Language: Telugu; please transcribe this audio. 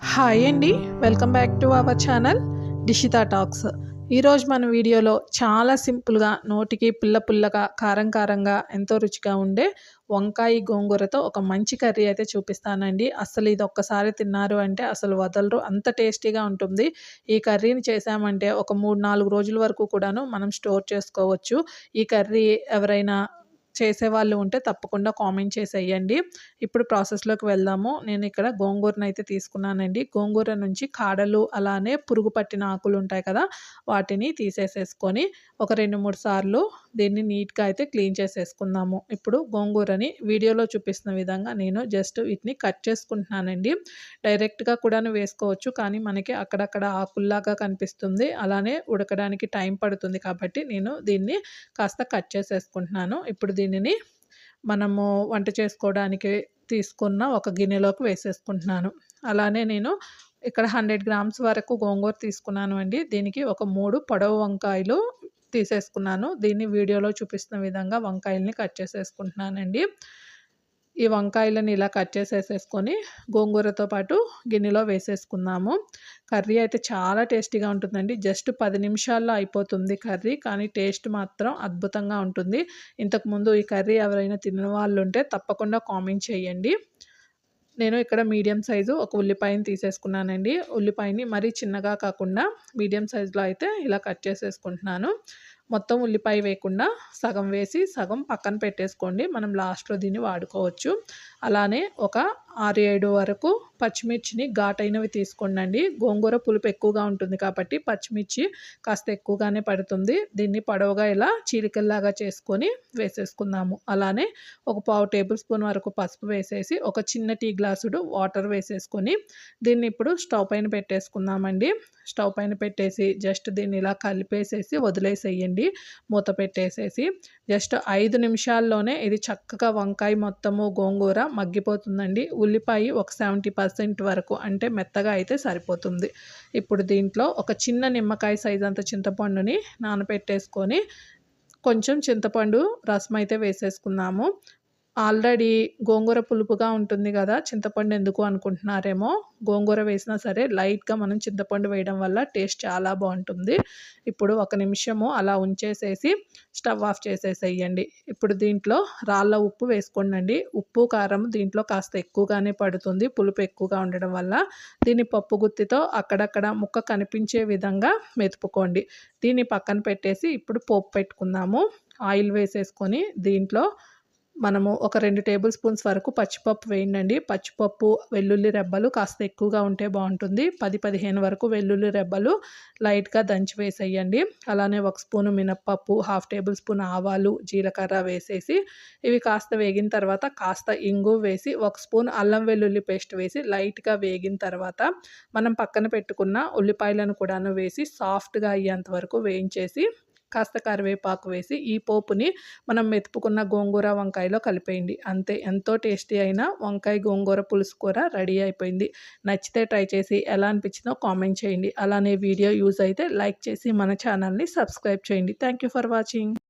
హాయ్ అండి welcome back to our channel Dishita talks ఈరోజు మన వీడియోలో చాలా సింపుల్గా నోటికి పుల్ల పుల్లగా కారం కారంగా ఎంతో రుచిగా ఉండే వంకాయ గోంగూరతో ఒక మంచి కర్రీ అయితే చూపిస్తానండి. అసలు ఇది ఒక్కసారి తిన్నారు అంటే అసలు వదలరు. అంత టేస్టీగా ఉంటుంది. ఈ కర్రీని చేసామంటే ఒక మూడు నాలుగు రోజుల వరకు కూడాను మనం స్టోర్ చేసుకోవచ్చు. ఈ కర్రీ ఎవరైనా చేసేవాళ్ళు ఉంటే తప్పకుండా కామెంట్ చేసేయండి. ఇప్పుడు ప్రాసెస్లోకి వెళ్దాము. నేను ఇక్కడ గోంగూరను అయితే తీసుకున్నానండి. గోంగూర నుంచి కాడలు అలానే పురుగు పట్టిన ఆకులు ఉంటాయి కదా వాటిని తీసేసేసుకొని ఒక రెండు మూడు సార్లు దీన్ని నీట్గా అయితే క్లీన్ చేసేసుకుందాము. ఇప్పుడు గోంగూరని వీడియోలో చూపిస్తున్న విధంగా నేను జస్ట్ వీటిని కట్ చేసుకుంటున్నానండి. డైరెక్ట్గా కూడా వేసుకోవచ్చు కానీ మనకి అక్కడక్కడ ఆకుల్లాగా కనిపిస్తుంది. అలానే ఉడకడానికి టైం పడుతుంది కాబట్టి నేను దీన్ని కాస్త కట్ చేసేసుకుంటున్నాను. ఇప్పుడు దీనిని మనము వంట చేసుకోవడానికి తీసుకున్న ఒక గిన్నెలోకి వేసేసుకుంటున్నాను. అలానే నేను ఇక్కడ హండ్రెడ్ గ్రామ్స్ వరకు గోంగూర తీసుకున్నాను అండి. దీనికి ఒక మూడు పొడవు వంకాయలు తీసేసుకున్నాను. దీన్ని వీడియోలో చూపిస్తున్న విధంగా వంకాయల్ని కట్ చేసేసుకుంటున్నానండి. ఈ వంకాయలను ఇలా కట్ చేసేసేసుకొని గోంగూరతో పాటు గిన్నెలో వేసేసుకుందాము. కర్రీ అయితే చాలా టేస్టీగా ఉంటుందండి. జస్ట్ పది నిమిషాల్లో అయిపోతుంది కర్రీ కానీ టేస్ట్ మాత్రం అద్భుతంగా ఉంటుంది. ఇంతకుముందు ఈ కర్రీ ఎవరైనా తినని వాళ్ళు ఉంటే తప్పకుండా కామెంట్ చేయండి. నేను ఇక్కడ మీడియం సైజు ఒక ఉల్లిపాయని తీసేసుకున్నానండి. ఉల్లిపాయని మరీ చిన్నగా కాకుండా మీడియం సైజులో అయితే ఇలా కట్ చేసేసుకుంటున్నాను. మొత్తం ఉల్లిపాయ వేయకుండా సగం వేసి సగం పక్కన పెట్టేసుకోండి. మనం లాస్ట్లో దీన్ని వాడుకోవచ్చు. అలానే ఒక ఆరు ఏడు వరకు పచ్చిమిర్చిని ఘాటైనవి తీసుకోండి గోంగూర పులుపు ఎక్కువగా ఉంటుంది కాబట్టి పచ్చిమిర్చి కాస్త ఎక్కువగానే పడుతుంది. దీన్ని పొడవుగా ఇలా చీలికల్లాగా చేసుకొని వేసేసుకుందాము. అలానే ఒక పావు టేబుల్ స్పూన్ వరకు పసుపు వేసేసి ఒక చిన్న టీ గ్లాసుడు వాటర్ వేసేసుకొని దీన్ని ఇప్పుడు స్టవ్ పైన పెట్టేసుకుందామండి. స్టవ్ పైన పెట్టేసి జస్ట్ దీన్ని ఇలా కలిపేసేసి వదిలేసేయండి. మూత పెట్టేసేసి జస్ట్ ఐదు నిమిషాల్లోనే ఇది చక్కగా వంకాయ మొత్తము గోంగూర మగ్గిపోతుందండి. ఉల్లిపాయ ఒక సెవెంటీ పర్సెంట్ వరకు అంటే మెత్తగా అయితే సరిపోతుంది. ఇప్పుడు దీంట్లో ఒక చిన్న నిమ్మకాయ సైజ్ అంత చింతపండుని నానబెట్టేసుకొని కొంచెం చింతపండు రసం అయితే వేసేసుకున్నాము ఆల్రెడీ గోంగూర పులుపుగా ఉంటుంది కదా చింతపండు ఎందుకు అనుకుంటున్నారేమో. గోంగూర వేసినా సరే లైట్గా మనం చింతపండు వేయడం వల్ల టేస్ట్ చాలా బాగుంటుంది. ఇప్పుడు ఒక నిమిషము అలా ఉంచేసేసి స్టవ్ ఆఫ్ చేసేసేయండి. ఇప్పుడు దీంట్లో రాళ్ళ ఉప్పు వేసుకోండి ఉప్పు కారం దీంట్లో కాస్త ఎక్కువగానే పడుతుంది. పులుపు ఎక్కువగా ఉండడం వల్ల దీన్ని పప్పు గుత్తితో అక్కడక్కడ ముక్క కనిపించే విధంగా మెతుపుకోండి. దీన్ని పక్కన పెట్టేసి ఇప్పుడు పోపు పెట్టుకుందాము. ఆయిల్ వేసేసుకొని దీంట్లో మనము ఒక రెండు టేబుల్ స్పూన్స్ వరకు పచ్చిపప్పు వేయండి పచ్చిపప్పు వెల్లుల్లి రెబ్బలు కాస్త ఎక్కువగా ఉంటే బాగుంటుంది. పది పదిహేను వరకు వెల్లుల్లి రెబ్బలు లైట్గా దంచి వేసేయండి. అలానే ఒక స్పూను మినప్పప్పు హాఫ్ టేబుల్ స్పూన్ ఆవాలు జీలకర్ర వేసేసి ఇవి కాస్త వేగిన తర్వాత కాస్త ఇంగు వేసి ఒక స్పూన్ అల్లం వెల్లుల్లి పేస్ట్ వేసి లైట్గా వేగిన తర్వాత మనం పక్కన పెట్టుకున్న ఉల్లిపాయలను కూడాను వేసి సాఫ్ట్గా అయ్యేంత వరకు వేయించేసి కాస్త కరివేపాకు వేసి ఈ పోపుని మనం మెతుపుకున్న గోంగూర వంకాయలో కలిపేయండి. అంతే ఎంతో టేస్టీ అయిన వంకాయ గోంగూర పులుసు కూర రెడీ అయిపోయింది. నచ్చితే ట్రై చేసి ఎలా అనిపించిందో కామెంట్ చేయండి. అలానే వీడియో యూజ్ అయితే లైక్ చేసి మన ఛానల్ని సబ్స్క్రైబ్ చేయండి. Thank for watching.